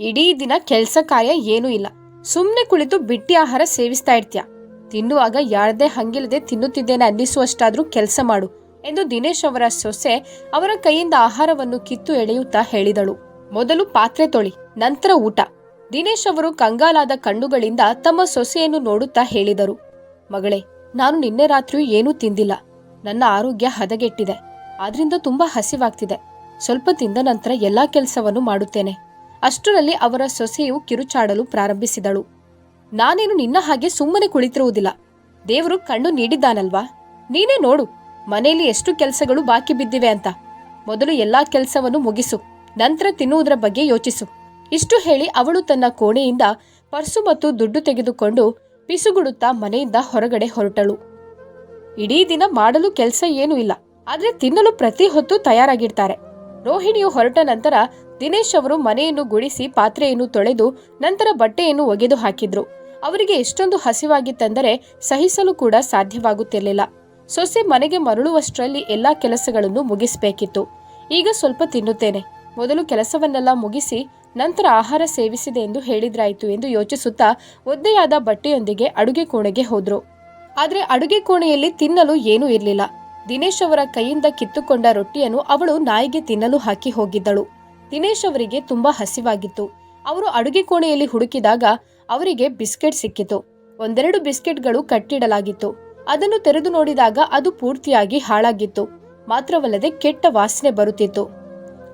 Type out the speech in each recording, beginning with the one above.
ಇಡೀ ದಿನ ಕೆಲಸ ಕಾರ್ಯ ಏನೂ ಇಲ್ಲ. ಸುಮ್ಮನೆ ಕುಳಿತು ಬಿಟ್ಟಿ ಆಹಾರ ಸೇವಿಸ್ತಾ ಇರ್ತೀಯ? ತಿನ್ನುವಾಗ ಯಾರದೇ ಹಂಗಿಲ್ಲದೆ ತಿನ್ನುತ್ತಿದ್ದೇನೆ ಅನ್ನಿಸುವಷ್ಟಾದ್ರೂ ಕೆಲಸ ಮಾಡು ಎಂದು ದಿನೇಶ್ ಅವರ ಸೊಸೆ ಅವರ ಕೈಯಿಂದ ಆಹಾರವನ್ನು ಕಿತ್ತು ಎಳೆಯುತ್ತಾ ಹೇಳಿದಳು. ಮೊದಲು ಪಾತ್ರೆ ತೊಳಿ, ನಂತರ ಊಟ. ದಿನೇಶ್ ಅವರು ಕಂಗಾಲಾದ ಕಣ್ಣುಗಳಿಂದ ತಮ್ಮ ಸೊಸೆಯನ್ನು ನೋಡುತ್ತಾ ಹೇಳಿದರು. ಮಗಳೇ, ನಾನು ನಿನ್ನೆ ರಾತ್ರಿಯೂ ಏನೂ ತಿಂದಿಲ್ಲ. ನನ್ನ ಆರೋಗ್ಯ ಹದಗೆಟ್ಟಿದೆ. ಆದ್ರಿಂದ ತುಂಬಾ ಹಸಿವಾಗ್ತಿದೆ. ಸ್ವಲ್ಪ ತಿಂದ ನಂತರ ಎಲ್ಲಾ ಕೆಲಸವನ್ನು ಮಾಡುತ್ತೇನೆ. ಅಷ್ಟರಲ್ಲಿ ಅವರ ಸೊಸೆಯು ಕಿರುಚಾಡಲು ಪ್ರಾರಂಭಿಸಿದಳು. ನಾನೇನು ನಿನ್ನ ಹಾಗೆ ಸುಮ್ಮನೆ ಕುಳಿತಿರುವುದಿಲ್ಲ. ದೇವರು ಕಣ್ಣು ನೀಡಿದ್ದಾನಲ್ವಾ? ನೀನೇ ನೋಡು, ಮನೆಯಲ್ಲಿ ಎಷ್ಟು ಕೆಲಸಗಳು ಬಾಕಿ ಬಿದ್ದಿವೆ ಅಂತ. ಮೊದಲು ಎಲ್ಲಾ ಕೆಲಸವನ್ನು ಮುಗಿಸು, ನಂತರ ತಿನ್ನುವುದರ ಬಗ್ಗೆ ಯೋಚಿಸು. ಇಷ್ಟು ಹೇಳಿ ಅವಳು ತನ್ನ ಕೋಣೆಯಿಂದ ಪರ್ಸು ಮತ್ತು ದುಡ್ಡು ತೆಗೆದುಕೊಂಡು ಪಿಸುಗುಡುತ್ತಾ ಮನೆಯಿಂದ ಹೊರಗಡೆ ಹೊರಟಳು. ಇಡೀ ದಿನ ಮಾಡಲು ಕೆಲಸ ಏನೂ ಇಲ್ಲ, ಆದರೆ ತಿನ್ನಲು ಪ್ರತಿ ಹೊತ್ತು ತಯಾರಾಗಿರ್ತಾರೆ. ರೋಹಿಣಿಯು ಹೊರಟ ನಂತರ ದಿನೇಶ್ ಅವರು ಮನೆಯನ್ನು ಗುಡಿಸಿ ಪಾತ್ರೆಯನ್ನು ತೊಳೆದು ನಂತರ ಬಟ್ಟೆಯನ್ನು ಒಗೆದು ಹಾಕಿದ್ರು. ಅವರಿಗೆ ಎಷ್ಟೊಂದು ಹಸಿವಾಗಿತ್ತೆಂದರೆ ಸಹಿಸಲು ಕೂಡ ಸಾಧ್ಯವಾಗುತ್ತಿರಲಿಲ್ಲ. ಸೊಸೆ ಮನೆಗೆ ಮರಳುವಷ್ಟರಲ್ಲಿ ಎಲ್ಲಾ ಕೆಲಸಗಳನ್ನು ಮುಗಿಸಬೇಕಿತ್ತು. ಈಗ ಸ್ವಲ್ಪ ತಿನ್ನುತ್ತೇನೆ. ಮೊದಲು ಕೆಲಸವನ್ನೆಲ್ಲ ಮುಗಿಸಿ ನಂತರ ಆಹಾರ ಸೇವಿಸಿದೆ ಎಂದು ಹೇಳಿದ್ರಾಯಿತು ಎಂದು ಯೋಚಿಸುತ್ತಾ ಒದ್ದೆಯಾದ ಬಟ್ಟೆಯೊಂದಿಗೆ ಅಡುಗೆ ಕೋಣೆಗೆ ಹೋದ್ರು. ಆದರೆ ಅಡುಗೆ ಕೋಣೆಯಲ್ಲಿ ತಿನ್ನಲು ಏನೂ ಇರಲಿಲ್ಲ. ದಿನೇಶ್ ಅವರ ಕೈಯಿಂದ ಕಿತ್ತುಕೊಂಡ ರೊಟ್ಟಿಯನ್ನು ಅವಳು ನಾಯಿಗೆ ತಿನ್ನಲು ಹಾಕಿ ಹೋಗಿದ್ದಳು. ದಿನೇಶ್ ಅವರಿಗೆ ತುಂಬಾ ಹಸಿವಾಗಿತ್ತು. ಅವರು ಅಡುಗೆ ಕೋಣೆಯಲ್ಲಿ ಹುಡುಕಿದಾಗ ಅವರಿಗೆ ಬಿಸ್ಕೆಟ್ ಸಿಕ್ಕಿತು. ಒಂದೆರಡು ಬಿಸ್ಕೆಟ್ಗಳು ಕಟ್ಟಿಡಲಾಗಿತ್ತು. ಅದನ್ನು ತೆರೆದು ನೋಡಿದಾಗ ಅದು ಪೂರ್ತಿಯಾಗಿ ಹಾಳಾಗಿತ್ತು. ಮಾತ್ರವಲ್ಲದೆ ಕೆಟ್ಟ ವಾಸನೆ ಬರುತ್ತಿತ್ತು.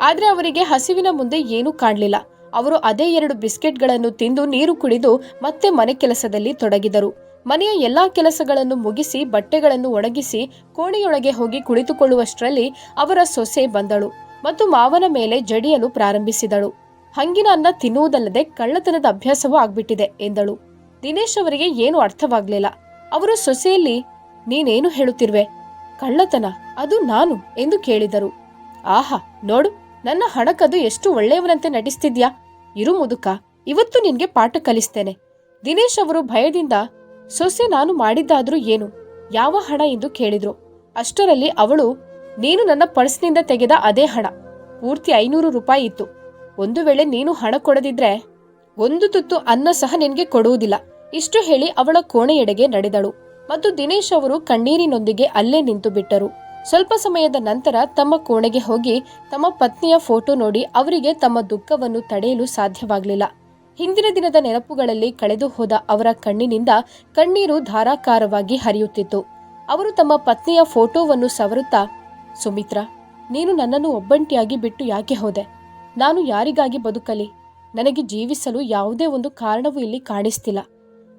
ಆದರೆ ಅವರಿಗೆ ಹಸಿವಿನ ಮುಂದೆ ಏನೂ ಕಾಣಲಿಲ್ಲ. ಅವರು ಅದೇ ಎರಡು ಬಿಸ್ಕೆಟ್ಗಳನ್ನು ತಿಂದು ನೀರು ಕುಡಿದು ಮತ್ತೆ ಮನೆ ಕೆಲಸದಲ್ಲಿ ತೊಡಗಿದರು. ಮನೆಯ ಎಲ್ಲಾ ಕೆಲಸಗಳನ್ನು ಮುಗಿಸಿ ಬಟ್ಟೆಗಳನ್ನು ಒಣಗಿಸಿ ಕೋಣೆಯೊಳಗೆ ಹೋಗಿ ಕುಳಿತುಕೊಳ್ಳುವಷ್ಟರಲ್ಲಿ ಅವರ ಸೊಸೆ ಬಂದಳು. ಮತ್ತು ಮಾವನ ಮೇಲೆ ಜಡಿಯಲು ಪ್ರಾರಂಭಿಸಿದಳು. ಹಂಗಿನ ಅನ್ನ ತಿನ್ನುವುದಲ್ಲದೆ ಕಳ್ಳತನದ ಅಭ್ಯಾಸವೂ ಆಗ್ಬಿಟ್ಟಿದೆ ಎಂದಳು. ದಿನೇಶ್ ಅವರಿಗೆ ಏನು ಅರ್ಥವಾಗ್ಲಿಲ್ಲ. ಅವರು ಸೊಸೆಯಲ್ಲಿ, ನೀನೇನು ಹೇಳುತ್ತಿರುವೆ? ಕಳ್ಳತನ, ಅದು ನಾನು? ಎಂದು ಕೇಳಿದರು. ಆಹಾ, ನೋಡು, ನನ್ನ ಹಣಕದು ಎಷ್ಟು ಒಳ್ಳೆಯವನಂತೆ ನಟಿಸ್ತಿದ್ಯಾ? ಇರು ಮುದುಕ, ಇವತ್ತು ನಿನ್ಗೆ ಪಾಠ ಕಲಿಸ್ತೇನೆ. ದಿನೇಶ್ ಅವರು ಭಯದಿಂದ, ಸೊಸೆ ನಾನು ಮಾಡಿದ್ದಾದ್ರೂ ಏನು? ಯಾವ ಹಣ? ಎಂದು ಕೇಳಿದ್ರು. ಅಷ್ಟರಲ್ಲಿ ಅವಳು ನೀನು ನನ್ನ ಪರ್ಸ್ನಿಂದ ತೆಗೆದ ಅದೇ ಹಣ. ಪೂರ್ತಿ ಐನೂರು ರೂಪಾಯಿ ಇತ್ತು. ಒಂದು ವೇಳೆ ನೀನು ಹಣ ಕೊಡದಿದ್ರೆ ಒಂದು ತುತ್ತು ಅನ್ನ ಸಹ ನಿನಗೆ ಕೊಡುವುದಿಲ್ಲ. ಇಷ್ಟು ಹೇಳಿ ಅವಳ ಕೋಣೆಯೆಡೆಗೆ ನಡೆದಳು. ಮತ್ತು ದಿನೇಶ್ ಅವರು ಕಣ್ಣೀರಿನೊಂದಿಗೆ ಅಲ್ಲೇ ನಿಂತು ಬಿಟ್ಟರು. ಸ್ವಲ್ಪ ಸಮಯದ ನಂತರ ತಮ್ಮ ಕೋಣೆಗೆ ಹೋಗಿ ತಮ್ಮ ಪತ್ನಿಯ ಫೋಟೋ ನೋಡಿ ಅವರಿಗೆ ತಮ್ಮ ದುಃಖವನ್ನು ತಡೆಯಲು ಸಾಧ್ಯವಾಗಲಿಲ್ಲ. ಹಿಂದಿನ ದಿನದ ನೆನಪುಗಳಲ್ಲಿ ಕಳೆದು ಹೋದ ಅವರ ಕಣ್ಣಿನಿಂದ ಕಣ್ಣೀರು ಧಾರಾಕಾರವಾಗಿ ಹರಿಯುತ್ತಿತ್ತು. ಅವರು ತಮ್ಮ ಪತ್ನಿಯ ಫೋಟೋವನ್ನು ಸವರುತ್ತಾ ಸುಮಿತ್ರಾ, ನೀನು ನನ್ನನ್ನು ಒಬ್ಬಂಟಿಯಾಗಿ ಬಿಟ್ಟು ಯಾಕೆ ಹೋದೆ? ನಾನು ಯಾರಿಗಾಗಿ ಬದುಕಲಿ? ನನಗೆ ಜೀವಿಸಲು ಯಾವುದೇ ಒಂದು ಕಾರಣವೂ ಇಲ್ಲಿ ಕಾಣಿಸ್ತಿಲ್ಲ.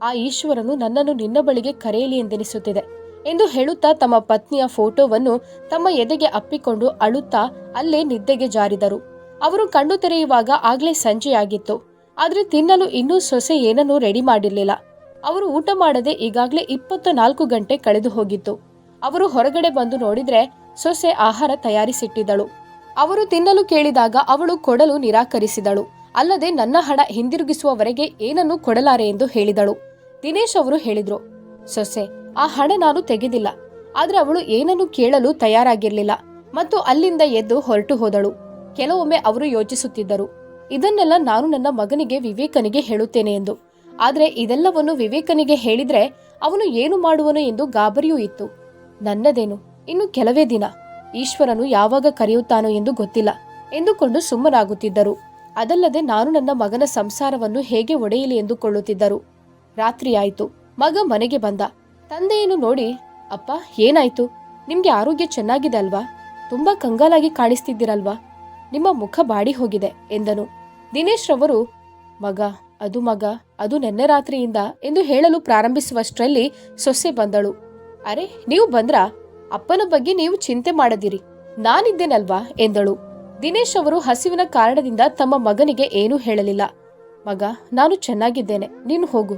ಆ ಈಶ್ವರನು ನನ್ನನ್ನು ನಿನ್ನ ಬಳಿಗೆ ಕರೆಯಲಿ ಎಂದೆನಿಸುತ್ತಿದೆ ಎಂದು ಹೇಳುತ್ತಾ ತಮ್ಮ ಪತ್ನಿಯ ಫೋಟೋವನ್ನು ತಮ್ಮ ಎದೆಗೆ ಅಪ್ಪಿಕೊಂಡು ಅಳುತ್ತಾ ಅಲ್ಲೇ ನಿದ್ದೆಗೆ ಜಾರಿದರು. ಅವರು ಕಣ್ಣು ತೆರೆಯುವಾಗ ಆಗ್ಲೇ ಸಂಜೆಯಾಗಿತ್ತು. ಆದರೆ ತಿನ್ನಲು ಇನ್ನೂ ಸೊಸೆ ಏನನ್ನೂ ರೆಡಿ ಮಾಡಿರಲಿಲ್ಲ. ಅವರು ಊಟ ಮಾಡದೆ ಈಗಾಗಲೇ ಇಪ್ಪತ್ತ ನಾಲ್ಕು ಗಂಟೆ ಕಳೆದು ಹೋಗಿತ್ತು ಅವರು ಹೊರಗಡೆ ಬಂದು ನೋಡಿದ್ರೆ ಸೊಸೆ ಆಹಾರ ತಯಾರಿಸಿಟ್ಟಿದ್ದಳು. ಅವರು ತಿನ್ನಲು ಕೇಳಿದಾಗ ಅವಳು ಕೊಡಲು ನಿರಾಕರಿಸಿದಳು. ಅಲ್ಲದೆ ನನ್ನ ಹಣ ಹಿಂದಿರುಗಿಸುವವರೆಗೆ ಏನನ್ನೂ ಕೊಡಲಾರೆ ಎಂದು ಹೇಳಿದಳು. ದಿನೇಶ್ ಅವರು ಹೇಳಿದ್ರು, ಸೊಸೆ, ಆ ಹಣ ನಾನು ತೆಗೆದಿಲ್ಲ. ಆದ್ರೆ ಅವಳು ಏನನ್ನು ಕೇಳಲು ತಯಾರಾಗಿರ್ಲಿಲ್ಲ ಮತ್ತು ಅಲ್ಲಿಂದ ಎದ್ದು ಹೊರಟು ಹೋದಳು. ಕೆಲವೊಮ್ಮೆ ಅವರು ಯೋಚಿಸುತ್ತಿದ್ದರು, ಇದನ್ನೆಲ್ಲ ನಾನು ನನ್ನ ಮಗನಿಗೆ, ವಿವೇಕನಿಗೆ ಹೇಳುತ್ತೇನೆ ಎಂದು. ಆದರೆ ಇದೆಲ್ಲವನ್ನು ವಿವೇಕನಿಗೆ ಹೇಳಿದ್ರೆ ಅವನು ಏನು ಮಾಡುವನು ಎಂದು ಗಾಬರಿಯೂ ಇತ್ತು. ನನ್ನದೇನು? ಇನ್ನು ಕೆಲವೇ ದಿನ ಈಶ್ವರನು ಯಾವಾಗ ಕರೆಯುತ್ತಾನೋ ಎಂದು ಗೊತ್ತಿಲ್ಲ ಎಂದುಕೊಂಡು ಸುಮ್ಮನಾಗುತ್ತಿದ್ದರು. ಅದಲ್ಲದೆ ನಾನು ನನ್ನ ಮಗನ ಸಂಸಾರವನ್ನು ಹೇಗೆ ಒಡೆಯಲಿ ಎಂದುಕೊಳ್ಳುತ್ತಿದ್ದರು. ರಾತ್ರಿಯಾಯಿತು. ಮಗ ಮನೆಗೆ ಬಂದ. ತಂದೆಯನ್ನು ನೋಡಿ, ಅಪ್ಪ, ಏನಾಯ್ತು? ನಿಮ್ಗೆ ಆರೋಗ್ಯ ಚೆನ್ನಾಗಿದೆ ಅಲ್ವಾ? ತುಂಬಾ ಕಂಗಾಲಾಗಿ ಕಾಣಿಸ್ತಿದ್ದೀರಲ್ವಾ? ನಿಮ್ಮ ಮುಖ ಬಾಡಿ ಹೋಗಿದೆ, ಎಂದನು. ದಿನೇಶ್ ರವರು, ಮಗ, ಅದು ಮಗ, ಅದು ನೆನ್ನೆ ರಾತ್ರಿಯಿಂದ ಎಂದು ಹೇಳಲು ಪ್ರಾರಂಭಿಸುವಷ್ಟರಲ್ಲಿ ಸೊಸೆ ಬಂದಳು. ಅರೆ, ನೀವು ಬಂದ್ರಾ? ಅಪ್ಪನ ಬಗ್ಗೆ ನೀವು ಚಿಂತೆ ಮಾಡದಿರಿ. ನಾನಿದ್ದೇನಲ್ವಾ? ಎಂದಳು. ದಿನೇಶ್ ಅವರು ಹಸಿವಿನ ಕಾರಣದಿಂದ ತಮ್ಮ ಮಗನಿಗೆ ಏನೂ ಹೇಳಲಿಲ್ಲ. ಮಗ, ನಾನು ಚೆನ್ನಾಗಿದ್ದೇನೆ. ನೀನು ಹೋಗು.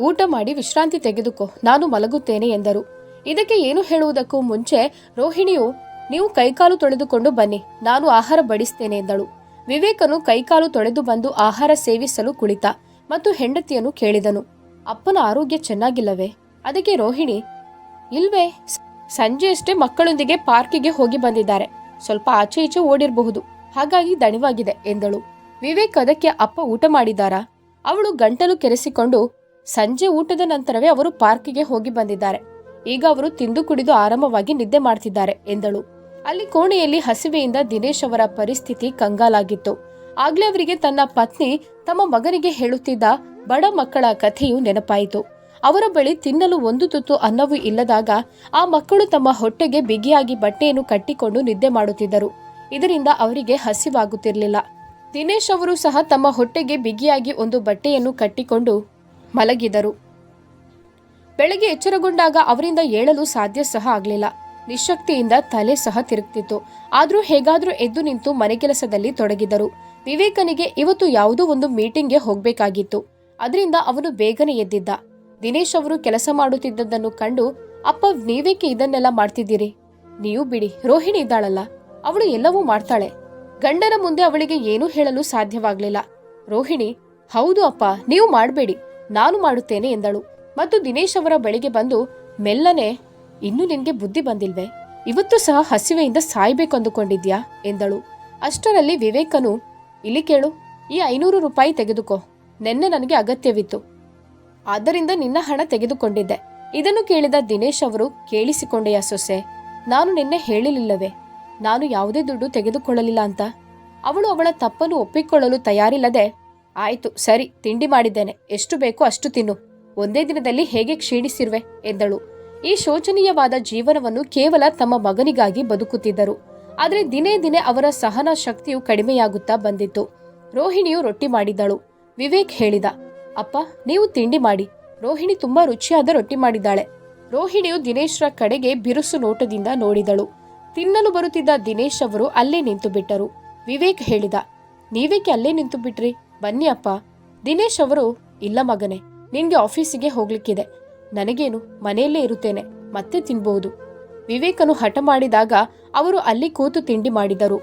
ಊಟ ಮಾಡಿ ವಿಶ್ರಾಂತಿ ತೆಗೆದುಕೋ. ನಾನು ಮಲಗುತ್ತೇನೆ, ಎಂದರು. ಇದಕ್ಕೆ ಏನು ಹೇಳುವುದಕ್ಕೂ ಮುಂಚೆ, ರೋಹಿಣಿಯು, ನೀವು ಕೈಕಾಲು ತೊಳೆದುಕೊಂಡು ಬನ್ನಿ. ನಾನು ಆಹಾರ ಬಡಿಸ್ತೇನೆ, ಎಂದಳು. ವಿವೇಕನು ಕೈಕಾಲು ತೊಳೆದು ಬಂದು ಆಹಾರ ಸೇವಿಸಲು ಕುಳಿತ ಮತ್ತು ಹೆಂಡತಿಯನ್ನು ಕೇಳಿದನು. ಅಪ್ಪನ ಆರೋಗ್ಯ ಚೆನ್ನಾಗಿಲ್ಲವೇ? ಅದಕ್ಕೆ ರೋಹಿಣಿ, ಇಲ್ವೇ? ಸಂಜೆಯಷ್ಟೇ ಮಕ್ಕಳೊಂದಿಗೆ ಪಾರ್ಕಿಗೆ ಹೋಗಿ ಬಂದಿದ್ದಾರೆ. ಸ್ವಲ್ಪ ಆಚೆ ಈಚೆ ಓಡಿರಬಹುದು. ಹಾಗಾಗಿ ದಣಿವಾಗಿದೆ ಎಂದಳು. ವಿವೇಕ್ ಅದಕ್ಕೆ ಅಪ್ಪ ಊಟ ಮಾಡಿದ್ದಾರಾ? ಅವಳು ಗಂಟಲು ಕೆರೆಸಿಕೊಂಡು ಸಂಜೆ ಊಟದ ನಂತರವೇ ಅವರು ಪಾರ್ಕಿಗೆ ಹೋಗಿ ಬಂದಿದ್ದಾರೆ. ಈಗ ಅವರು ತಿಂದು ಕುಡಿದು ಆರಾಮವಾಗಿ ನಿದ್ದೆ ಮಾಡ್ತಿದ್ದಾರೆ ಎಂದಳು. ಅಲ್ಲಿ ಕೋಣೆಯಲ್ಲಿ ಹಸಿವೆಯಿಂದ ದಿನೇಶ್ ಅವರ ಪರಿಸ್ಥಿತಿ ಕಂಗಾಲಾಗಿತ್ತು. ಆಗ್ಲೇ ಅವರಿಗೆ ತನ್ನ ಪತ್ನಿ ತಮ್ಮ ಮಗನಿಗೆ ಹೇಳುತ್ತಿದ್ದ ಬಡ ಮಕ್ಕಳ ಕಥೆಯು ನೆನಪಾಯಿತು. ಅವರ ಬಳಿ ತಿನ್ನಲು ಒಂದು ತುತ್ತು ಅನ್ನವೂ ಇಲ್ಲದಾಗ ಆ ಮಕ್ಕಳು ತಮ್ಮ ಹೊಟ್ಟೆಗೆ ಬಿಗಿಯಾಗಿ ಬಟ್ಟೆಯನ್ನು ಕಟ್ಟಿಕೊಂಡು ನಿದ್ದೆ ಮಾಡುತ್ತಿದ್ದರು. ಇದರಿಂದ ಅವರಿಗೆ ಹಸಿವಾಗುತ್ತಿರಲಿಲ್ಲ. ದಿನೇಶ್ ಅವರು ಸಹ ತಮ್ಮ ಹೊಟ್ಟೆಗೆ ಬಿಗಿಯಾಗಿ ಒಂದು ಬಟ್ಟೆಯನ್ನು ಕಟ್ಟಿಕೊಂಡು ಮಲಗಿದರು. ಬೆಳಗ್ಗೆ ಎಚ್ಚರಗೊಂಡಾಗ ಅವರಿಂದ ಏಳಲು ಸಾಧ್ಯ ಸಹ ಆಗಲಿಲ್ಲ. ನಿಶಕ್ತಿಯಿಂದ ತಲೆ ಸಹ ತಿರುಗ್ತಿತ್ತು. ಆದರೂ ಹೇಗಾದರೂ ಎದ್ದು ನಿಂತು ಮನೆಗೆಲಸದಲ್ಲಿ ತೊಡಗಿದರು. ವಿವೇಕನಿಗೆ ಇವತ್ತು ಯಾವುದೋ ಒಂದು ಮೀಟಿಂಗ್ಗೆ ಹೋಗಬೇಕಾಗಿತ್ತು. ಅದರಿಂದ ಅವನು ಬೇಗನೆ ಎದ್ದಿದ್ದ. ದಿನೇಶ್ ಅವರು ಕೆಲಸ ಮಾಡುತ್ತಿದ್ದದ್ದನ್ನು ಕಂಡು, ಅಪ್ಪ, ನೀವೇಕೆ ಇದನ್ನೆಲ್ಲ ಮಾಡ್ತಿದ್ದೀರಿ? ನೀವು ಬಿಡಿ, ರೋಹಿಣಿ ಇದ್ದಾಳಲ್ಲ, ಅವಳು ಎಲ್ಲವೂ ಮಾಡ್ತಾಳೆ. ಗಂಡನ ಮುಂದೆ ಅವಳಿಗೆ ಏನೂ ಹೇಳಲು ಸಾಧ್ಯವಾಗಲಿಲ್ಲ. ರೋಹಿಣಿ, ಹೌದು ಅಪ್ಪ, ನೀವು ಮಾಡಬೇಡಿ, ನಾನು ಮಾಡುತ್ತೇನೆ ಎಂದಳು. ಮತ್ತು ದಿನೇಶ್ ಅವರ ಬಳಿಗೆ ಬಂದು, ಮೆಲ್ಲನೆ, ಇನ್ನು ನಿನ್ಗೆ ಬುದ್ಧಿ ಬಂದಿಲ್ವೆ? ಇವತ್ತು ಸಹ ಹಸಿವೆಯಿಂದ ಸಾಯ್ಬೇಕಂದುಕೊಂಡಿದ್ಯಾ? ಎಂದಳು. ಅಷ್ಟರಲ್ಲಿ ವಿವೇಕನು, ಇಲ್ಲಿ ಕೇಳು, ಈ ಐನೂರು ರೂಪಾಯಿ ತೆಗೆದುಕೋ, ನೆನ್ನೆ ನನಗೆ ಅಗತ್ಯವಿತ್ತು. ಆದ್ದರಿಂದ ನಿನ್ನ ಹಣ ತೆಗೆದುಕೊಂಡಿದ್ದೆ. ಇದನ್ನು ಕೇಳಿದ ದಿನೇಶ್ ಅವರು, ಕೇಳಿಸಿಕೊಂಡೆಯ ಸೊಸೆ? ನಾನು ನಿನ್ನೆ ಹೇಳಿಲಿಲ್ಲವೇ? ನಾನು ಯಾವುದೇ ದುಡ್ಡು ತೆಗೆದುಕೊಳ್ಳಲಿಲ್ಲ ಅಂತ? ಅವಳು ಅವಳ ತಪ್ಪನ್ನು ಒಪ್ಪಿಕೊಳ್ಳಲು ತಯಾರಿಲ್ಲದೆ, ಆಯಿತು, ಸರಿ, ತಿಂಡಿ ಮಾಡಿದ್ದೇನೆ. ಎಷ್ಟು ಬೇಕೋ ಅಷ್ಟು ತಿನ್ನು. ಒಂದೇ ದಿನದಲ್ಲಿ ಹೇಗೆ ಕ್ಷೀಣಿಸಿರುವೆ? ಎಂದಳು. ಈ ಶೋಚನೀಯವಾದ ಜೀವನವನ್ನು ಕೇವಲ ತಮ್ಮ ಮಗನಿಗಾಗಿ ಬದುಕುತ್ತಿದ್ದರು. ಆದರೆ ದಿನೇ ದಿನೇ ಅವರ ಸಹನ ಶಕ್ತಿಯು ಕಡಿಮೆಯಾಗುತ್ತಾ ಬಂದಿತ್ತು. ರೋಹಿಣಿಯು ರೊಟ್ಟಿ ಮಾಡಿದ್ದಳು ವಿವೇಕ್ ಹೇಳಿದ ಅಪ್ಪ, ನೀವು ತಿಂಡಿ ಮಾಡಿ. ರೋಹಿಣಿ ತುಂಬಾ ರುಚಿಯಾದ ರೊಟ್ಟಿ ಮಾಡಿದ್ದಾಳೆ. ರೋಹಿಣಿಯು ದಿನೇಶ್ರ ಕಡೆಗೆ ಬಿರುಸು ನೋಟದಿಂದ ನೋಡಿದಳು. ತಿನ್ನಲು ಬರುತ್ತಿದ್ದ ದಿನೇಶ್ ಅವರು ಅಲ್ಲೇ ನಿಂತು ಬಿಟ್ಟರು. ವಿವೇಕ್ ಹೇಳಿದ, ನೀವೇಕೆ ಅಲ್ಲೇ ನಿಂತು ಬಿಟ್ರಿ? ಬನ್ನಿ ಅಪ್ಪ. ದಿನೇಶ್ ಅವರು, ಇಲ್ಲ ಮಗನೇ, ನಿನ್ಗೆ ಆಫೀಸಿಗೆ ಹೋಗ್ಲಿಕ್ಕಿದೆ. ನನಗೇನು, ಮನೆಯಲ್ಲೇ ಇರುತ್ತೇನೆ, ಮತ್ತೆ ತಿನ್ಬಹುದು ವಿವೇಕನು ಹಠ ಮಾಡಿದಾಗ ಅವರು ಅಲ್ಲಿ ಕೂತು ತಿಂಡಿ ಮಾಡಿದರು.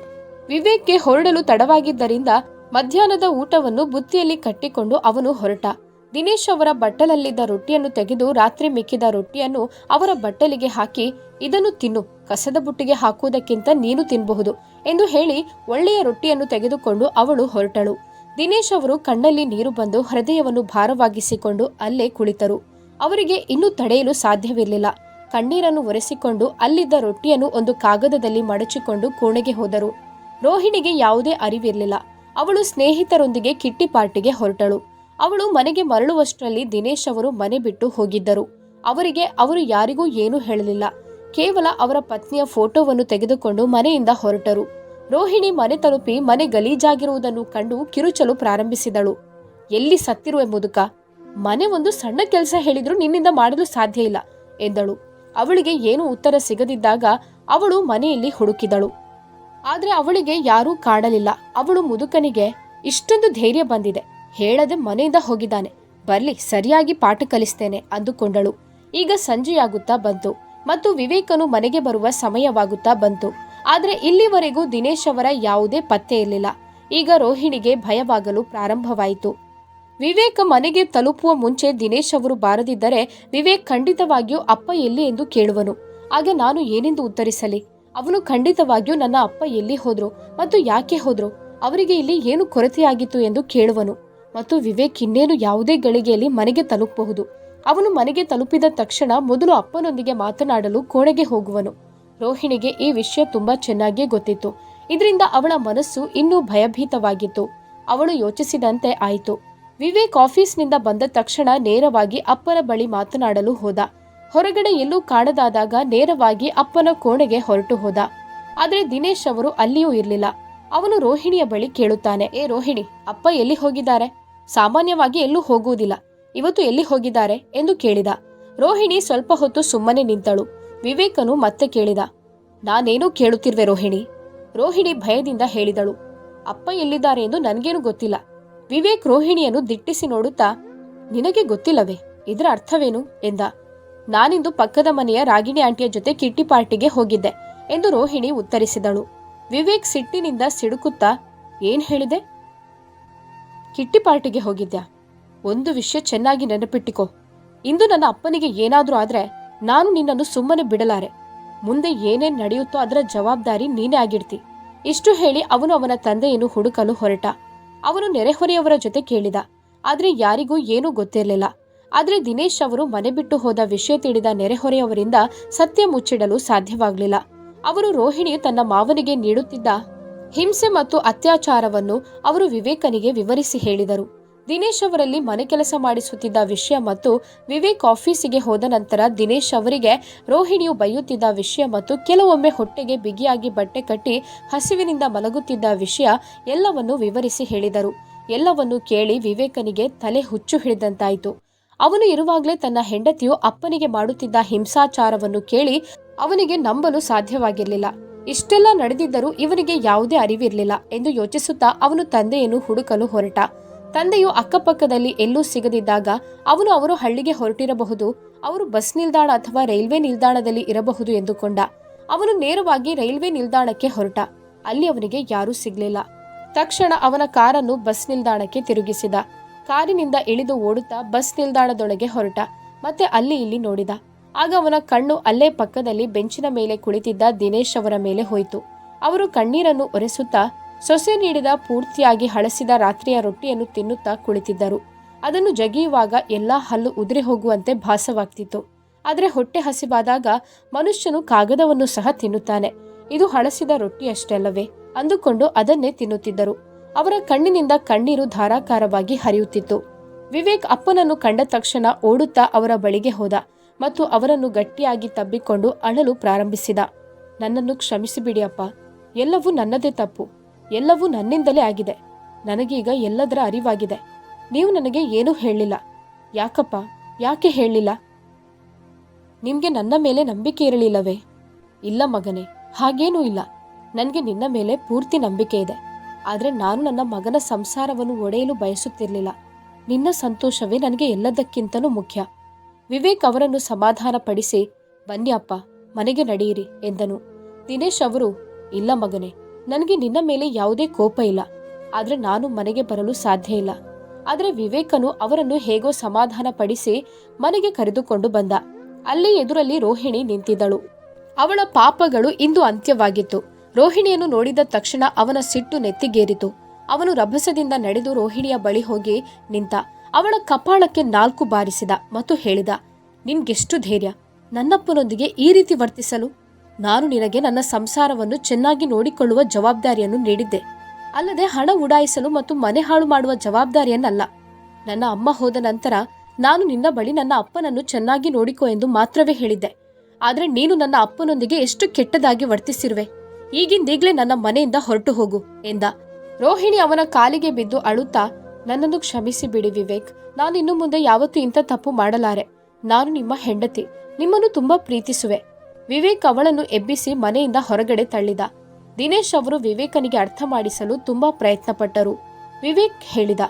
ವಿವೇಕ್ಗೆ ಹೊರಡಲು ತಡವಾಗಿದ್ದರಿಂದ ಮಧ್ಯಾಹ್ನದ ಊಟವನ್ನು ಬುತ್ತಿಯಲ್ಲಿ ಕಟ್ಟಿಕೊಂಡು ಅವನು ಹೊರಟ. ದಿನೇಶ್ ಅವರ ಬಟ್ಟಲಲ್ಲಿದ್ದ ರೊಟ್ಟಿಯನ್ನು ತೆಗೆದು ರಾತ್ರಿ ಮಿಕ್ಕಿದ ರೊಟ್ಟಿಯನ್ನು ಅವರ ಬಟ್ಟಲಿಗೆ ಹಾಕಿ, ಇದನ್ನು ತಿನ್ನು, ಕಸದ ಬುಟ್ಟಿಗೆ ಹಾಕುವುದಕ್ಕಿಂತ ನೀನು ತಿನ್ನಬಹುದು ಎಂದು ಹೇಳಿ ಒಳ್ಳೆಯ ರೊಟ್ಟಿಯನ್ನು ತೆಗೆದುಕೊಂಡು ಅವಳು ಹೊರಟಳು. ದಿನೇಶ್ ಅವರು ಕಣ್ಣಲ್ಲಿ ನೀರು ಬಂದು ಹೃದಯವನ್ನು ಭಾರವಾಗಿಸಿಕೊಂಡು ಅಲ್ಲೇ ಕುಳಿತರು. ಅವರಿಗೆ ಇನ್ನೂ ತಡೆಯಲು ಸಾಧ್ಯವಿರಲಿಲ್ಲ. ಕಣ್ಣೀರನ್ನು ಒರೆಸಿಕೊಂಡು ಅಲ್ಲಿದ್ದ ರೊಟ್ಟಿಯನ್ನು ಒಂದು ಕಾಗದದಲ್ಲಿ ಮಡಚಿಕೊಂಡು ಕೋಣೆಗೆ ಹೋದರು. ರೋಹಿಣಿಗೆ ಯಾವುದೇ ಅರಿವಿರಲಿಲ್ಲ. ಅವಳು ಸ್ನೇಹಿತರೊಂದಿಗೆ ಕಿಟ್ಟಿ ಪಾರ್ಟಿಗೆ ಹೊರಟಳು. ಅವಳು ಮನೆಗೆ ಮರಳುವಷ್ಟರಲ್ಲಿ ದಿನೇಶ್ ಅವರು ಮನೆ ಬಿಟ್ಟು ಹೋಗಿದ್ದರು. ಅವರಿಗೆ ಅವರು ಯಾರಿಗೂ ಏನೂ ಹೇಳಲಿಲ್ಲ. ಕೇವಲ ಅವರ ಪತ್ನಿಯ ಫೋಟೋವನ್ನು ತೆಗೆದುಕೊಂಡು ಮನೆಯಿಂದ ಹೊರಟರು. ರೋಹಿಣಿ ಮನೆ ತಲುಪಿ ಮನೆ ಗಲೀಜಾಗಿರುವುದನ್ನು ಕಂಡು ಕಿರುಚಲು ಪ್ರಾರಂಭಿಸಿದಳು. ಎಲ್ಲಿ ಸತ್ತಿರುವೆ ಮುದುಕ ಮನೆ ಒಂದು ಸಣ್ಣ ಕೆಲಸ ಹೇಳಿದ್ರೂ ನಿನ್ನಿಂದ ಮಾಡಲು ಸಾಧ್ಯ ಇಲ್ಲ, ಎಂದಳು. ಅವಳಿಗೆ ಏನೂ ಉತ್ತರ ಸಿಗದಿದ್ದಾಗ ಅವಳು ಮನೆಯಲ್ಲಿ ಹುಡುಕಿದಳು. ಆದ್ರೆ ಅವಳಿಗೆ ಯಾರೂ ಕಾಡಲಿಲ್ಲ. ಅವಳು ಮುದುಕನಿಗೆ ಇಷ್ಟೊಂದು ಧೈರ್ಯ ಬಂದಿದೆ. ಹೇಳದೆ ಮನೆಯಿಂದ ಹೋಗಿದ್ದಾನೆ. ಬರ್ಲಿ, ಸರಿಯಾಗಿ ಪಾಠ ಕಲಿಸ್ತೇನೆ ಅಂದುಕೊಂಡಳು. ಈಗ ಸಂಜೆಯಾಗುತ್ತಾ ಬಂತು. ಮತ್ತು ವಿವೇಕನು ಮನೆಗೆ ಬರುವ ಸಮಯವಾಗುತ್ತಾ ಬಂತು. ಆದ್ರೆ ಇಲ್ಲಿವರೆಗೂ ದಿನೇಶ್ ಅವರ ಯಾವುದೇ ಪತ್ತೆ ಇರಲಿಲ್ಲ. ಈಗ ರೋಹಿಣಿಗೆ ಭಯವಾಗಲು ಪ್ರಾರಂಭವಾಯಿತು. ವಿವೇಕ ಮನೆಗೆ ತಲುಪುವ ಮುಂಚೆ ದಿನೇಶ್ ಅವರು ಬಾರದಿದ್ದರೆ ವಿವೇಕ್ ಖಂಡಿತವಾಗಿಯೂ ಅಪ್ಪ ಎಲ್ಲಿ ಎಂದು ಕೇಳುವನು. ಆಗ ನಾನು ಏನೆಂದು ಉತ್ತರಿಸಲಿ? ಅವನು ಖಂಡಿತವಾಗಿಯೂ ನನ್ನ ಅಪ್ಪ ಎಲ್ಲಿ ಹೋದ್ರು ಮತ್ತು ಯಾಕೆ ಹೋದ್ರು? ಅವರಿಗೆ ಇಲ್ಲಿ ಏನು ಕೊರತೆಯಾಗಿತ್ತು ಎಂದು ಕೇಳುವನು. ಮತ್ತು ವಿವೇಕ್ ಇನ್ನೇನು ಯಾವುದೇ ಗಳಿಗೆಯಲ್ಲಿ ಮನೆಗೆ ತಲುಪಬಹುದು. ಅವನು ಮನೆಗೆ ತಲುಪಿದ ತಕ್ಷಣ ಮೊದಲು ಅಪ್ಪನೊಂದಿಗೆ ಮಾತನಾಡಲು ಕೋಣೆಗೆ ಹೋಗುವನು. ರೋಹಿಣಿಗೆ ಈ ವಿಷಯ ತುಂಬಾ ಚೆನ್ನಾಗಿಯೇ ಗೊತ್ತಿತ್ತು. ಇದರಿಂದ ಅವಳ ಮನಸ್ಸು ಇನ್ನೂ ಭಯಭೀತವಾಗಿತ್ತು. ಅವಳು ಯೋಚಿಸಿದಂತೆ ಆಯಿತು. ವಿವೇಕ್ ಆಫೀಸ್ನಿಂದ ಬಂದ ತಕ್ಷಣ ನೇರವಾಗಿ ಅಪ್ಪನ ಬಳಿ ಮಾತನಾಡಲು ಹೋದ. ಹೊರಗಡೆ ಎಲ್ಲೂ ಕಾಣದಾದಾಗ ನೇರವಾಗಿ ಅಪ್ಪನ ಕೋಣೆಗೆ ಹೊರಟು ಹೋದ. ಆದ್ರೆ ದಿನೇಶ್ ಅವರು ಅಲ್ಲಿಯೂ ಇರಲಿಲ್ಲ. ಅವನು ರೋಹಿಣಿಯ ಬಳಿ ಕೇಳುತ್ತಾನೆ, ಏ ರೋಹಿಣಿ, ಅಪ್ಪ ಎಲ್ಲಿ ಹೋಗಿದ್ದಾರೆ? ಸಾಮಾನ್ಯವಾಗಿ ಎಲ್ಲೂ ಹೋಗುವುದಿಲ್ಲ. ಇವತ್ತು ಎಲ್ಲಿ ಹೋಗಿದ್ದಾರೆ? ಎಂದು ಕೇಳಿದ. ರೋಹಿಣಿ ಸ್ವಲ್ಪ ಹೊತ್ತು ಸುಮ್ಮನೆ ನಿಂತಳು. ವಿವೇಕನು ಮತ್ತೆ ಕೇಳಿದ, ನಾನೇನೂ ಕೇಳುತ್ತಿರುವೆ ರೋಹಿಣಿ. ರೋಹಿಣಿ ಭಯದಿಂದ ಹೇಳಿದಳು, ಅಪ್ಪ ಎಲ್ಲಿದ್ದಾರೆ ಎಂದು ನನಗೇನು ಗೊತ್ತಿಲ್ಲ. ವಿವೇಕ್ ರೋಹಿಣಿಯನ್ನು ದಿಟ್ಟಿಸಿ ನೋಡುತ್ತಾ, ನಿನಗೆ ಗೊತ್ತಿಲ್ಲವೇ? ಇದರ ಅರ್ಥವೇನು? ಎಂದ. ನಾನಿಂದು ಪಕ್ಕದ ಮನೆಯ ರಾಗಿಣಿ ಆಂಟಿಯ ಜೊತೆ ಕಿಟ್ಟಿ ಪಾರ್ಟಿಗೆ ಹೋಗಿದ್ದೆ ಎಂದು ರೋಹಿಣಿ ಉತ್ತರಿಸಿದಳು. ವಿವೇಕ್ ಸಿಟ್ಟಿನಿಂದ ಸಿಡುಕುತ್ತಾ, ಏನ್ ಹೇಳಿದೆ? ಕಿಟ್ಟಿ ಪಾರ್ಟಿಗೆ ಹೋಗಿದ್ಯಾ? ಒಂದು ವಿಷಯ ಚೆನ್ನಾಗಿ ನೆನಪಿಟ್ಟಿಕೋ ಇಂದು ನನ್ನ ಅಪ್ಪನಿಗೆ ಏನಾದರೂ ಆದ್ರೆ ನಾನು ನಿನ್ನನ್ನು ಸುಮ್ಮನೆ ಬಿಡಲಾರೆ. ಮುಂದೆ ಏನೇನ್ ನಡೆಯುತ್ತೋ ಅದರ ಜವಾಬ್ದಾರಿ ನೀನೇ ಆಗಿರ್ತಿ. ಇಷ್ಟು ಹೇಳಿ ಅವನು ಅವನ ತಂದೆಯನ್ನು ಹುಡುಕಲು ಹೊರಟ. ಅವನು ನೆರೆಹೊರೆಯವರ ಜೊತೆ ಕೇಳಿದ, ಆದರೆ ಯಾರಿಗೂ ಏನೂ ಗೊತ್ತಿರಲಿಲ್ಲ. ಆದ್ರೆ ದಿನೇಶ್ ಅವರು ಮನೆ ಬಿಟ್ಟು ಹೋದ ವಿಷಯ ತಿಳಿದ ನೆರೆಹೊರೆಯವರಿಂದ ಸತ್ಯ ಮುಚ್ಚಿಡಲು ಸಾಧ್ಯವಾಗಲಿಲ್ಲ. ಅವರು ರೋಹಿಣಿ ತನ್ನ ಮಾವನಿಗೆ ನೀಡುತ್ತಿದ್ದ ಹಿಂಸೆ ಮತ್ತು ಅತ್ಯಾಚಾರವನ್ನು ಅವರು ವಿವೇಕನಿಗೆ ವಿವರಿಸಿ ಹೇಳಿದರು. ದಿನೇಶ್ ಅವರಲ್ಲಿ ಮನೆ ಕೆಲಸ ಮಾಡಿಸುತ್ತಿದ್ದ ವಿಷಯ ಮತ್ತು ವಿವೇಕ್ ಆಫೀಸಿಗೆ ಹೋದ ನಂತರ ದಿನೇಶ್ ಅವರಿಗೆ ರೋಹಿಣಿಯು ಬೈಯುತ್ತಿದ್ದ ವಿಷಯ ಮತ್ತು ಕೆಲವೊಮ್ಮೆ ಹೊಟ್ಟೆಗೆ ಬಿಗಿಯಾಗಿ ಬಟ್ಟೆ ಕಟ್ಟಿ ಹಸಿವಿನಿಂದ ಮಲಗುತ್ತಿದ್ದ ವಿಷಯ ಎಲ್ಲವನ್ನು ವಿವರಿಸಿ ಹೇಳಿದರು. ಎಲ್ಲವನ್ನು ಕೇಳಿ ವಿವೇಕನಿಗೆ ತಲೆ ಹುಚ್ಚು ಹಿಡಿದಂತಾಯಿತು. ಅವನು ಇರುವಾಗಲೇ ತನ್ನ ಹೆಂಡತಿಯು ಅಪ್ಪನಿಗೆ ಮಾಡುತ್ತಿದ್ದ ಹಿಂಸಾಚಾರವನ್ನು ಕೇಳಿ ಅವನಿಗೆ ನಂಬಲು ಸಾಧ್ಯವಾಗಿರಲಿಲ್ಲ. ಇಷ್ಟೆಲ್ಲ ನಡೆದಿದ್ದರೂ ಇವನಿಗೆ ಯಾವುದೇ ಅರಿವಿರಲಿಲ್ಲ ಎಂದು ಯೋಚಿಸುತ್ತಾ ಅವನು ತಂದೆಯನ್ನು ಹುಡುಕಲು ಹೊರಟ. ತಂದೆಯು ಅಕ್ಕಪಕ್ಕದಲ್ಲಿ ಎಲ್ಲೂ ಸಿಗದಿದ್ದಾಗ ಅವನು ಅವರು ಹಳ್ಳಿಗೆ ಹೊರಟಿರಬಹುದು, ಅವರು ಬಸ್ ನಿಲ್ದಾಣ ಅಥವಾ ರೈಲ್ವೆ ನಿಲ್ದಾಣದಲ್ಲಿ ಇರಬಹುದು ಎಂದುಕೊಂಡ. ಅವನು ನೇರವಾಗಿ ರೈಲ್ವೆ ನಿಲ್ದಾಣಕ್ಕೆ ಹೊರಟ. ಅಲ್ಲಿ ಅವನಿಗೆ ಯಾರೂ ಸಿಗಲಿಲ್ಲ. ತಕ್ಷಣ ಅವನ ಕಾರನ್ನು ಬಸ್ ನಿಲ್ದಾಣಕ್ಕೆ ತಿರುಗಿಸಿದ. ಕಾರಿನಿಂದ ಇಳಿದು ಓಡುತ್ತಾ ಬಸ್ ನಿಲ್ದಾಣದೊಳಗೆ ಹೊರಟ. ಮತ್ತೆ ಅಲ್ಲಿ ಇಲ್ಲಿ ನೋಡಿದ. ಆಗ ಅವನ ಕಣ್ಣು ಅಲ್ಲೇ ಪಕ್ಕದಲ್ಲಿ ಬೆಂಚಿನ ಮೇಲೆ ಕುಳಿತಿದ್ದ ದಿನೇಶ್ ಅವರ ಮೇಲೆ ಹೋಯಿತು. ಅವರು ಕಣ್ಣೀರನ್ನು ಒರೆಸುತ್ತಾ ಸೊಸೆ ನೀಡಿದ ಪೂರ್ತಿಯಾಗಿ ಹಳಸಿದ ರಾತ್ರಿಯ ರೊಟ್ಟಿಯನ್ನು ತಿನ್ನುತ್ತಾ ಕುಳಿತಿದ್ದರು. ಅದನ್ನು ಜಗಿಯುವಾಗ ಎಲ್ಲಾ ಹಲ್ಲು ಉದುರಿ ಹೋಗುವಂತೆ ಭಾಸವಾಗ್ತಿತ್ತು. ಆದರೆ ಹೊಟ್ಟೆ ಹಸಿವಾದಾಗ ಮನುಷ್ಯನು ಕಾಗದವನ್ನು ಸಹ ತಿನ್ನುತ್ತಾನೆ. ಇದು ಹಳಸಿದ ರೊಟ್ಟಿಯಷ್ಟಲ್ಲವೇ. ಅಂದುಕೊಂಡು ಅದನ್ನೇ ತಿನ್ನುತ್ತಿದ್ದರು. ಅವರ ಕಣ್ಣಿನಿಂದ ಕಣ್ಣೀರು ಧಾರಾಕಾರವಾಗಿ ಹರಿಯುತ್ತಿತ್ತು. ವಿವೇಕ್ ಅಪ್ಪನನ್ನು ಕಂಡ ತಕ್ಷಣ ಓಡುತ್ತಾ ಅವರ ಬಳಿಗೆ ಹೋದ ಮತ್ತು ಅವರನ್ನು ಗಟ್ಟಿಯಾಗಿ ತಬ್ಬಿಕೊಂಡು ಅಳಲು ಪ್ರಾರಂಭಿಸಿದ. ನನ್ನನ್ನು ಕ್ಷಮಿಸಿಬಿಡಿ ಅಪ್ಪ ಎಲ್ಲವೂ ನನ್ನದೇ ತಪ್ಪು. ಎಲ್ಲವೂ ನನ್ನಿಂದಲೇ ಆಗಿದೆ. ನನಗೀಗ ಎಲ್ಲದರ ಅರಿವಾಗಿದೆ. ನೀವು ನನಗೆ ಏನೂ ಹೇಳಲಿಲ್ಲ ಯಾಕಪ್ಪ? ಯಾಕೆ ಹೇಳಲಿಲ್ಲ ನಿಮಗೆ ನನ್ನ ಮೇಲೆ ನಂಬಿಕೆ ಇರಲಿಲ್ಲವೇ? ಇಲ್ಲ ಮಗನೇ. ಹಾಗೇನೂ ಇಲ್ಲ. ನನಗೆ ನಿನ್ನ ಮೇಲೆ ಪೂರ್ತಿ ನಂಬಿಕೆ ಇದೆ. ಆದರೆ ನಾನು ನನ್ನ ಮಗನ ಸಂಸಾರವನ್ನು ಒಡೆಯಲು ಬಯಸುತ್ತಿರಲಿಲ್ಲ. ನಿನ್ನ ಸಂತೋಷವೇ ನನಗೆ ಎಲ್ಲದಕ್ಕಿಂತಲೂ ಮುಖ್ಯ. ವಿವೇಕ್ ಅವರನ್ನು ಸಮಾಧಾನಪಡಿಸಿ, ಬನ್ನಿ ಅಪ್ಪ, ಮನೆಗೆ ನಡೆಯಿರಿ, ಎಂದನು. ದಿನೇಶ್ ಅವರು, ಇಲ್ಲ ಮಗನೇ, ನನಗೆ ನಿನ್ನ ಮೇಲೆ ಯಾವುದೇ ಕೋಪ ಇಲ್ಲ. ಆದರೆ ನಾನು ಮನೆಗೆ ಬರಲು ಸಾಧ್ಯ ಇಲ್ಲ. ಆದರೆ ವಿವೇಕನು ಅವರನ್ನು ಹೇಗೋ ಸಮಾಧಾನಪಡಿಸಿ ಮನೆಗೆ ಕರೆದುಕೊಂಡು ಬಂದ. ಅಲ್ಲಿ ಎದುರಲ್ಲಿ ರೋಹಿಣಿ ನಿಂತಿದ್ದಳು. ಅವಳ ಪಾಪಗಳು ಇಂದು ಅಂತ್ಯವಾಗಿತ್ತು. ರೋಹಿಣಿಯನ್ನು ನೋಡಿದ ತಕ್ಷಣ ಅವನ ಸಿಟ್ಟು ನೆತ್ತಿಗೇರಿತು. ಅವನು ರಭಸದಿಂದ ನಡೆದು ರೋಹಿಣಿಯ ಬಳಿ ಹೋಗಿ ನಿಂತ, ಅವಳ ಕಪಾಳಕ್ಕೆ ನಾಲ್ಕು ಬಾರಿಸಿದ ಮತ್ತು ಹೇಳಿದ, ನಿನ್ಗೆಷ್ಟು ಧೈರ್ಯ. ನನ್ನಪ್ಪನೊಂದಿಗೆ ಈ ರೀತಿ ವರ್ತಿಸಲು. ನಾನು ನಿನಗೆ ನನ್ನ ಸಂಸಾರವನ್ನು ಚೆನ್ನಾಗಿ ನೋಡಿಕೊಳ್ಳುವ ಜವಾಬ್ದಾರಿಯನ್ನು ನೀಡಿದ್ದೆ. ಅಲ್ಲದೆ ಹಣ ಉಡಾಯಿಸಲು ಮತ್ತು ಮನೆ ಹಾಳು ಮಾಡುವ ಜವಾಬ್ದಾರಿಯನ್ನಲ್ಲ. ನನ್ನ ಅಮ್ಮ ಹೋದ ನಂತರ ನಾನು ನಿನ್ನ ಬಳಿ ನನ್ನ ಅಪ್ಪನನ್ನು ಚೆನ್ನಾಗಿ ನೋಡಿಕೊ ಎಂದು ಮಾತ್ರವೇ ಹೇಳಿದ್ದೆ. ಆದರೆ ನೀನು ನನ್ನ ಅಪ್ಪನೊಂದಿಗೆ ಎಷ್ಟು ಕೆಟ್ಟದಾಗಿ ವರ್ತಿಸಿರುವೆ. ಈಗಿಂದೀಗ್ಲೇ ನನ್ನ ಮನೆಯಿಂದ ಹೊರಟು ಹೋಗು, ಎಂದ. ರೋಹಿಣಿ ಅವನ ಕಾಲಿಗೆ ಬಿದ್ದು ಅಳುತ್ತಾ, ನನ್ನನ್ನು ಕ್ಷಮಿಸಿ ಬಿಡಿ ವಿವೇಕ್, ನಾನು ಇನ್ನು ಮುಂದೆ ಯಾವತ್ತೂ ಇಂಥ ತಪ್ಪು ಮಾಡಲಾರೆ. ನಾನು ನಿಮ್ಮ ಹೆಂಡತಿ, ನಿಮ್ಮನ್ನು ತುಂಬಾ ಪ್ರೀತಿಸುವೆ. ವಿವೇಕ್ ಅವಳನ್ನು ಎಬ್ಬಿಸಿ ಮನೆಯಿಂದ ಹೊರಗಡೆ ತಳ್ಳಿದ. ದಿನೇಶ್ ಅವರು ವಿವೇಕನಿಗೆ ಅರ್ಥ ಮಾಡಿಸಲು ತುಂಬಾ ಪ್ರಯತ್ನ ಪಟ್ಟರು ವಿವೇಕ್ ಹೇಳಿದ,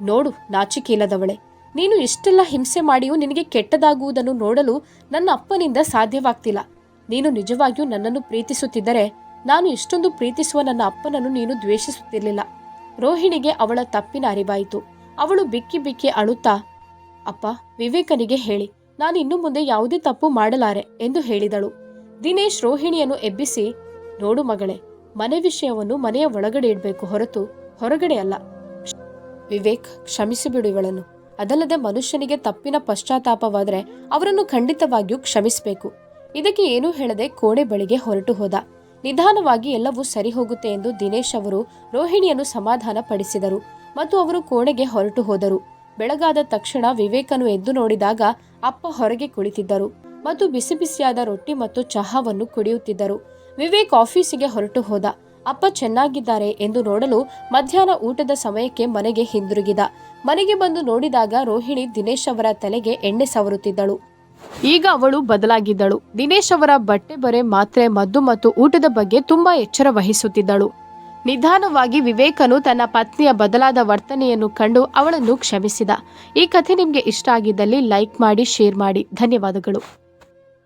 ನೋಡು ನಾಚಿಕೀಲದವಳೆ, ನೀನು ಇಷ್ಟೆಲ್ಲ ಹಿಂಸೆ ಮಾಡಿಯೂ ನಿನಗೆ ಕೆಟ್ಟದಾಗುವುದನ್ನು ನೋಡಲು ನನ್ನ ಅಪ್ಪನಿಂದ ಸಾಧ್ಯವಾಗ್ತಿಲ್ಲ. ನೀನು ನಿಜವಾಗಿಯೂ ನನ್ನನ್ನು ಪ್ರೀತಿಸುತ್ತಿದ್ದರೆ ನಾನು ಇಷ್ಟೊಂದು ಪ್ರೀತಿಸುವ ನನ್ನ ಅಪ್ಪನನ್ನು ನೀನು ದ್ವೇಷಿಸುತ್ತಿರಲಿಲ್ಲ. ರೋಹಿಣಿಗೆ ಅವಳ ತಪ್ಪಿನ ಅರಿವಾಯಿತು. ಅವಳು ಬಿಕ್ಕಿ ಬಿಕ್ಕಿ ಅಳುತ್ತಾ, ಅಪ್ಪ, ವಿವೇಕನಿಗೆ ಹೇಳಿ. ನಾನು ಇನ್ನು ಮುಂದೆ ಯಾವುದೇ ತಪ್ಪು ಮಾಡಲಾರೆ, ಎಂದು ಹೇಳಿದಳು. ದಿನೇಶ್ ರೋಹಿಣಿಯನ್ನು ಎಬ್ಬಿಸಿ, ನೋಡು ಮಗಳೇ, ಮನೆ ವಿಷಯವನ್ನು ಮನೆಯ ಒಳಗಡೆ ಇಡಬೇಕು ಹೊರತು ಹೊರಗಡೆ ಅಲ್ಲ. ವಿವೇಕ್ ಕ್ಷಮಿಸಿಬಿಡು ಇವಳನ್ನು. ಅದಲ್ಲದೆ ಮನುಷ್ಯನಿಗೆ ತಪ್ಪಿನ ಪಶ್ಚಾತ್ತಾಪವಾದರೆ ಅವರನ್ನು ಖಂಡಿತವಾಗಿಯೂ ಕ್ಷಮಿಸಬೇಕು. ಇದಕ್ಕೆ ಏನೂ ಹೇಳದೆ ಕೋಣೆ ಬಳಿಗೆ ಹೊರಟು ಹೋದ. ನಿಧಾನವಾಗಿ ಎಲ್ಲವೂ ಸರಿ ಹೋಗುತ್ತೆ ಎಂದು ದಿನೇಶ್ ಅವರು ರೋಹಿಣಿಯನ್ನು ಸಮಾಧಾನ ಪಡಿಸಿದರು ಮತ್ತು ಅವರು ಕೋಣೆಗೆ ಹೊರಟು ಹೋದರು. ಬೆಳಗಾದ ತಕ್ಷಣ ವಿವೇಕನು ಎದ್ದು ನೋಡಿದಾಗ ಅಪ್ಪ ಹೊರಗೆ ಕುಳಿತಿದ್ದರು ಮತ್ತು ಬಿಸಿ ಬಿಸಿಯಾದ ರೊಟ್ಟಿ ಮತ್ತು ಚಹಾವನ್ನು ಕುಡಿಯುತ್ತಿದ್ದರು. ವಿವೇಕ್ ಆಫೀಸಿಗೆ ಹೊರಟು ಹೋದ. ಅಪ್ಪ ಚೆನ್ನಾಗಿದ್ದಾರೆ ಎಂದು ನೋಡಲು ಮಧ್ಯಾಹ್ನ ಊಟದ ಸಮಯಕ್ಕೆ ಮನೆಗೆ ಹಿಂದಿರುಗಿದ. ಮನೆಗೆ ಬಂದು ನೋಡಿದಾಗ ರೋಹಿಣಿ ದಿನೇಶ್ ಅವರ ತಲೆಗೆ ಎಣ್ಣೆ ಸವರುತ್ತಿದ್ದಳು. ಈಗ ಅವಳು ಬದಲಾಗಿದ್ದಳು. ದಿನೇಶ್ ಅವರ ಬಟ್ಟೆ ಬರೆ ಮಾತ್ರೆ, ಮದ್ದು ಮತ್ತು ಊಟದ ಬಗ್ಗೆ ತುಂಬಾ ಎಚ್ಚರ ವಹಿಸುತ್ತಿದ್ದಳು. ನಿಧಾನವಾಗಿ ವಿವೇಕನು ತನ್ನ ಪತ್ನಿಯ ಬದಲಾದ ವರ್ತನೆಯನ್ನು ಕಂಡು ಅವಳನ್ನು ಕ್ಷಮಿಸಿದ. ಈ ಕಥೆ ನಿಮಗೆ ಇಷ್ಟ ಆಗಿದ್ದಲ್ಲಿ ಲೈಕ್ ಮಾಡಿ, ಶೇರ್ ಮಾಡಿ. ಧನ್ಯವಾದಗಳು.